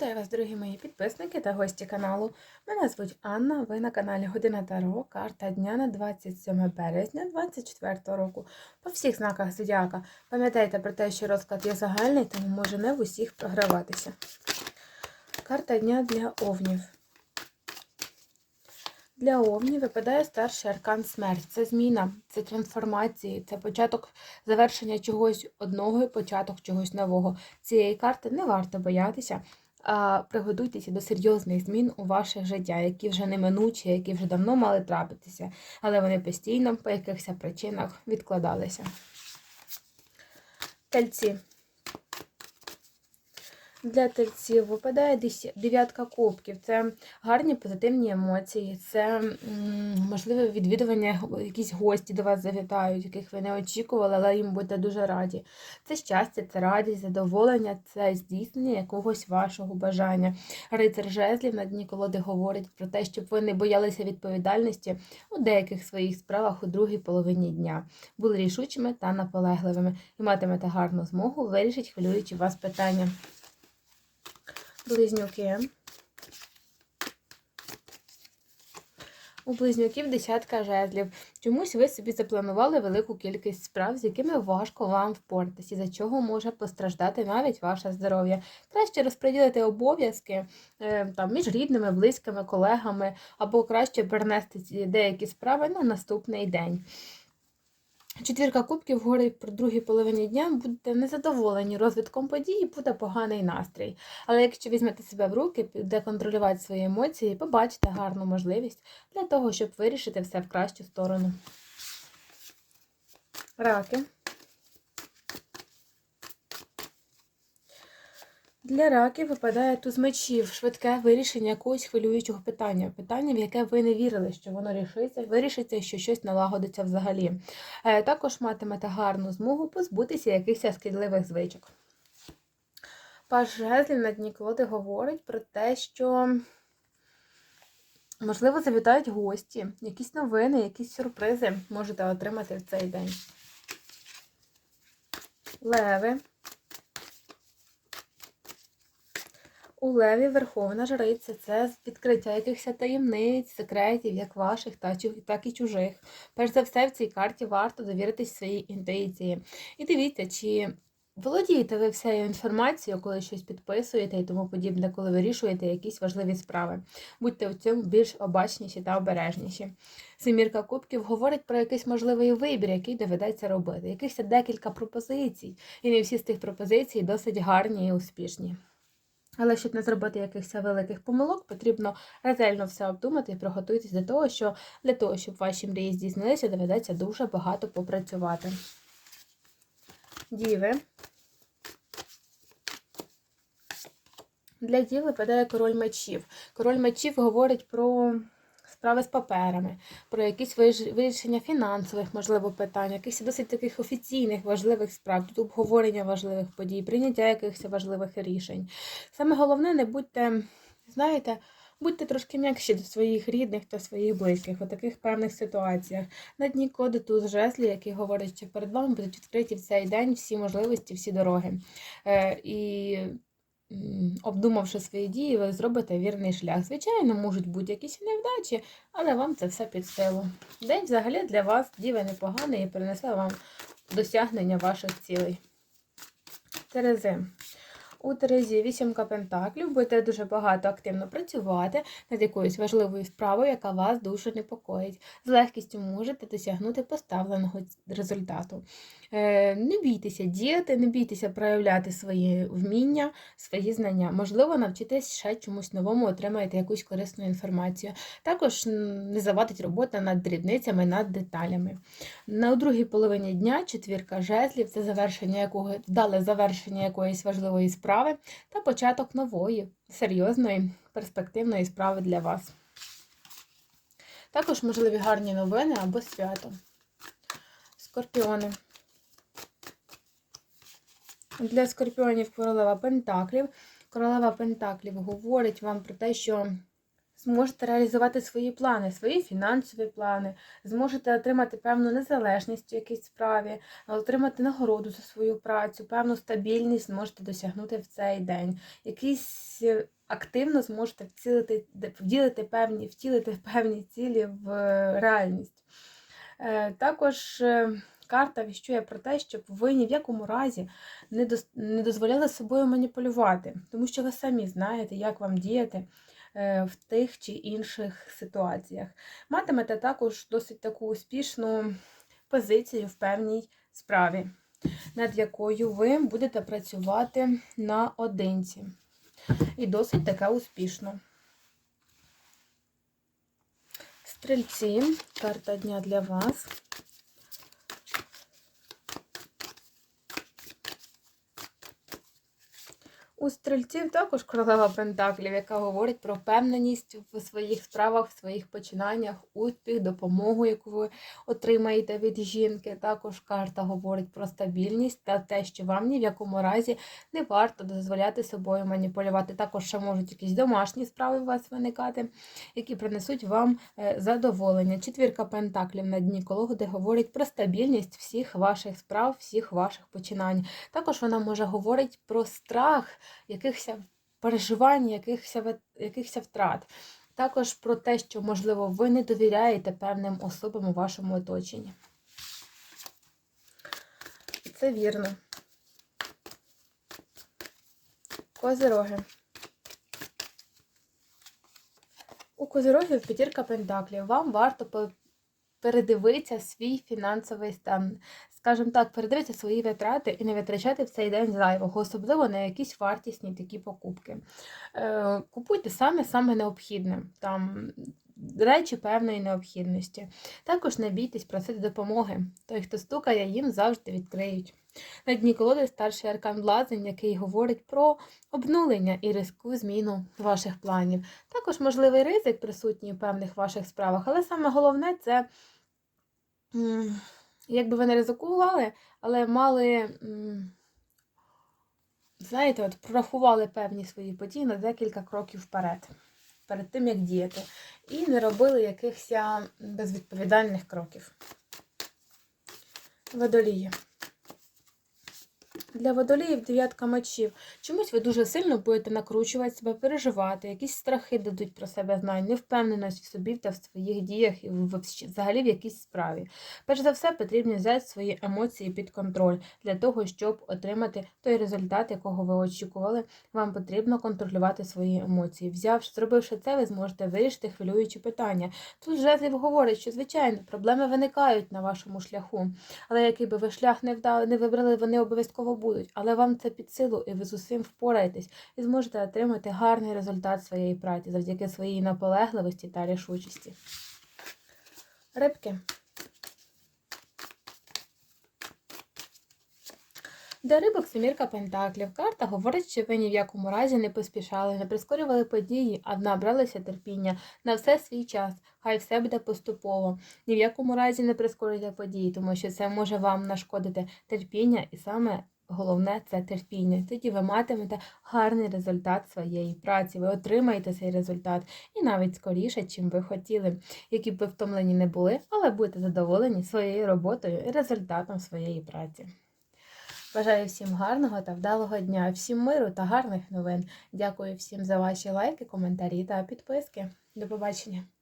Вітаю вас, дорогі мої підписники та гості каналу. Мене звуть Анна. Ви на каналі Година Таро, карта дня на 27 березня 2024 року. По всіх знаках зодіака. Пам'ятайте про те, що розклад є загальний, тому може не в усіх програватися. Карта дня для овнів. Для овнів випадає старший аркан смерть. Це зміна, це трансформації, це початок завершення чогось одного і початок чогось нового. Цієї карти не варто боятися, приготуйтеся до серйозних змін у ваше життя, які вже неминучі, які вже давно мали трапитися, але вони постійно по якихось причинах відкладалися. Тельці. Для тельців випадає дев'ятка кубків. Це гарні позитивні емоції, це можливе відвідування, якісь гості до вас завітають, яких ви не очікували, але їм будете дуже раді. Це щастя, це радість, задоволення, це здійснення якогось вашого бажання. Рицар жезлів на дні колоди говорить про те, щоб ви не боялися відповідальності у деяких своїх справах у другій половині дня. Були рішучими та наполегливими і матимете гарну змогу вирішити хвилюючі вас питання. Близнюки. У близнюків десятка жезлів. Чомусь ви собі запланували велику кількість справ, з якими важко вам впоратися, за чого може постраждати навіть ваше здоров'я. Краще розподілити обов'язки е, там, між рідними, близькими, колегами, або краще перенести деякі справи на наступний день. Четвірка кубків говорить про другій половині дня, будете незадоволені розвитком подій, буде поганий настрій. Але якщо візьмете себе в руки, піде контролювати свої емоції, побачите гарну можливість для того, щоб вирішити все в кращу сторону. Раки. Для раків випадає туз мечів, швидке вирішення якогось хвилюючого питання. Питання, в яке ви не вірили, що воно рішиться, вирішиться, що щось налагодиться взагалі. Е, Також матимете гарну змогу позбутися якихось шкідливих звичок. Паш Жезлів на дні колоди говорить про те, що, можливо, завітають гості, якісь новини, якісь сюрпризи можете отримати в цей день. Леви. У Леві Верховна Жриця це відкриття якихось таємниць, секретів, як ваших, так і чужих. Перш за все, в цій карті варто довіритись своїй інтуїції. І дивіться, чи володієте ви всею інформацією, коли щось підписуєте і тому подібне, коли вирішуєте якісь важливі справи. Будьте в цьому більш обачніші та обережніші. Семірка кубків говорить про якийсь можливий вибір, який доведеться робити. Якихось декілька пропозицій. І не всі з тих пропозицій досить гарні і успішні. Але щоб не зробити якихось великих помилок, потрібно ретельно все обдумати і приготуйтесь до того, що для того, щоб ваші мрії здійснилися, доведеться дуже багато попрацювати. Діви. Для діви падає король мечів. Король мечів говорить про справи з паперами, про якісь вирішення фінансових, можливо, питань, якихось досить таких офіційних важливих справ, тут обговорення важливих подій, прийняття якихось важливих рішень. Саме головне, не будьте, знаєте, будьте трошки м'якші до своїх рідних та своїх близьких у таких певних ситуаціях. На дні коди тут жезлі, які говорять, що перед вами будуть відкриті в цей день всі можливості, всі дороги. Е, і обдумавши свої дії, ви зробите вірний шлях. Звичайно, можуть бути якісь невдачі, але вам це все під силу. День взагалі для вас діве непоганий і принесе вам досягнення ваших цілей. Терези. У Терезі вісімка пентаклів будете дуже багато активно працювати над якоюсь важливою справою, яка вас дуже непокоїть. З легкістю можете досягнути поставленого результату. Е, Не бійтеся діяти, не бійтеся проявляти свої вміння, свої знання. Можливо, навчитесь ще чомусь новому, отримаєте якусь корисну інформацію. Також не завадить робота над дрібницями, над деталями. На другій половині дня четвірка жезлів це завершення якого вдале завершення якоїсь важливої справи та початок нової, серйозної, перспективної справи для вас. Також можливі гарні новини або свято. Скорпіони. Для скорпіонів королева Пентаклів. Королева Пентаклів говорить вам про те, що зможете реалізувати свої плани, свої фінансові плани, зможете отримати певну незалежність в якійсь справі, отримати нагороду за свою працю, певну стабільність зможете досягнути в цей день. Якісь е, активно зможете вцілити, вділити певні, втілити певні цілі в реальність. Е, Також е, карта віщує про те, щоб ви ні в якому разі не дозволяли собою маніпулювати, тому що ви самі знаєте, як вам діяти е, в тих чи інших ситуаціях. Матимете також досить таку успішну позицію в певній справі, над якою ви будете працювати наодинці. І досить таке успішно. Стрільці, карта дня для вас. У стрільців також королева Пентаклів, яка говорить про впевненість в своїх справах, в своїх починаннях, успіх, допомогу, яку ви отримаєте від жінки. Також карта говорить про стабільність та те, що вам ні в якому разі не варто дозволяти собою маніпулювати. Також ще можуть якісь домашні справи у вас виникати, які принесуть вам е, задоволення. Четвірка Пентаклів на дні колоди говорить про стабільність всіх ваших справ, всіх ваших починань. Також вона може говорити про страх якихось переживань, якихось, якихось втрат. Також про те, що, можливо, ви не довіряєте певним особам у вашому оточенні. Це вірно. Козироги. У козирогів п'ятірка пентаклів. Вам варто передивитися свій фінансовий стан. Скажімо так, передивитися свої витрати і не витрачати в цей день зайвого, особливо на якісь вартісні такі покупки. Е, Купуйте саме саме необхідне, там речі певної необхідності. Також не бійтесь просити допомоги. Той, хто стукає, їм завжди відкриють. На дні колоди старший аркан Блазень, який говорить про обнулення і різку зміну ваших планів. Також можливий ризик присутній у певних ваших справах, але саме головне це, якби ви не ризикували, але мали, знаєте, от прорахували певні свої події на декілька кроків вперед, перед тим, як діяти, і не робили якихось безвідповідальних кроків. Водолії. Для водоліїв дев'ятка мечів. Чомусь ви дуже сильно будете накручувати себе, переживати, якісь страхи дадуть про себе знань, невпевненість в собі та в своїх діях і взагалі в якійсь справі. Перш за все, потрібно взяти свої емоції під контроль для того, щоб отримати той результат, якого ви очікували. Вам потрібно контролювати свої емоції. Взявши, зробивши це, ви зможете вирішити хвилюючі питання. Тут жезлів говорить, що звичайно проблеми виникають на вашому шляху. Але який би ви шлях не вдали, не вибрали, вони обов'язково будуть. Але вам це під силу, і ви з усім впораєтесь, і зможете отримати гарний результат своєї праці завдяки своїй наполегливості та рішучості. Рибки. Для рибок семірка пентаклів. Карта говорить, що ви ні в якому разі не поспішали, не прискорювали події, а набралися терпіння на все свій час. Хай все буде поступово. Ні в якому разі не прискорюйте події, тому що це може вам нашкодити терпіння, і саме головне це терпіння. Тоді ви матимете гарний результат своєї праці. Ви отримаєте цей результат і навіть скоріше, чим ви хотіли, які б ви втомлені не були, але будете задоволені своєю роботою і результатом своєї праці. Бажаю всім гарного та вдалого дня, всім миру та гарних новин. Дякую всім за ваші лайки, коментарі та підписки. До побачення!